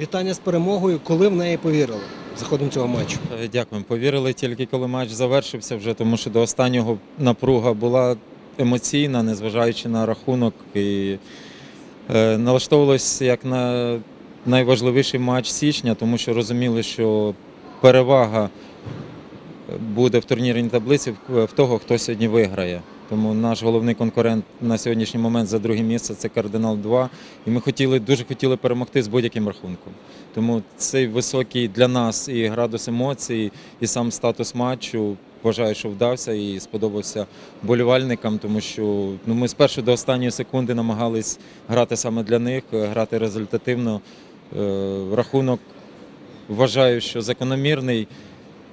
Вітання з перемогою. Коли в неї повірили за ходом цього матчу? Е, Дякуємо. Повірили тільки коли матч завершився вже, тому що до останнього напруга була емоційна, незважаючи на рахунок. І е, як на найважливіший матч січня, тому що розуміли, що перевага буде в турнірній таблиці в того, хто сьогодні виграє. Тому наш головний конкурент на сьогоднішній момент за друге місце це кардинал 2. І ми хотіли дуже хотіли перемогти з будь-яким рахунком. Тому цей високий для нас і градус емоцій, і сам статус матчу вважаю, що вдався і сподобався болівальникам, тому що ну, ми з першої до останньої секунди намагались грати саме для них, е, грати результативно. Е, Рахунок вважаю, що закономірний.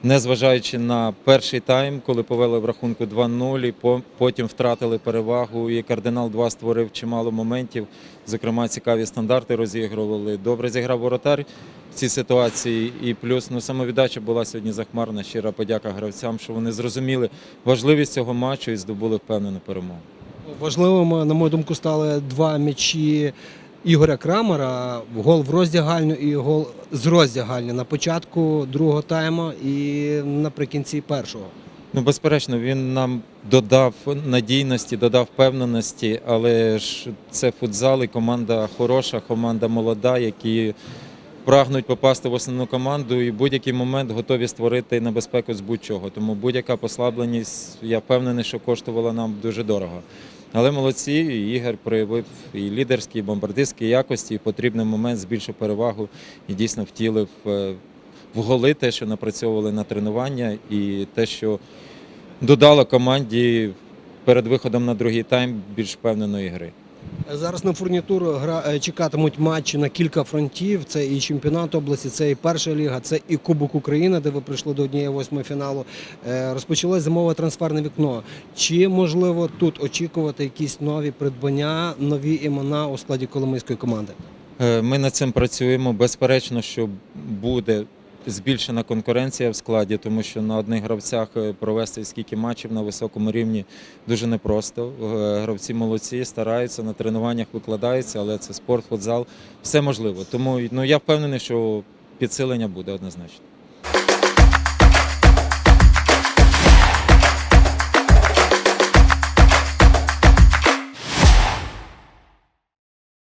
Незважаючи на перший тайм, коли повели в рахунку 2-0, і потім втратили перевагу, і кардинал 2 створив чимало моментів. Зокрема, цікаві стандарти розігрували. Добре зіграв воротар в цій ситуації. І плюс ну, самовіддача була сьогодні захмарна. Щира подяка гравцям, що вони зрозуміли важливість цього матчу і здобули впевнену перемогу. Важливими, на мою думку, стали два м'ячі Ігоря Крамера: гол в роздягальню і гол з роздягальні на початку другого тайму і наприкінці першого. Ну, безперечно, він нам додав надійності, додав впевненості, але ж це футзал і команда хороша, команда молода, які прагнуть попасти в основну команду і в будь-який момент готові створити небезпеку з будь-чого. Тому будь-яка послабленість, я впевнений, що коштувала нам дуже дорого. Але молодці, і Ігор проявив і лідерські, і бомбардистські якості, і потрібний момент збільшив перевагу і дійсно втілив е, в голи те, що напрацьовували на тренування, і те, що додало команді перед виходом на другий тайм більш впевненої гри. Зараз на фурнітуру е, чекатимуть матчі на кілька фронтів. Це і чемпіонат області, це і перша ліга, це і Кубок України, де ви прийшли до однієї восьмої фіналу. Е, Розпочалось зимове трансферне вікно. Чи можливо тут очікувати якісь нові придбання, нові імена у складі коломийської команди? Е, Ми над цим працюємо. Безперечно, що буде збільшена конкуренція в складі, тому що на одних гравцях е, провести скільки матчів на високому рівні дуже непросто. Е, Гравці молодці, стараються на тренуваннях викладаються, але це спорт, футзал, все можливо. Тому ну я впевнений, що підсилення буде однозначно.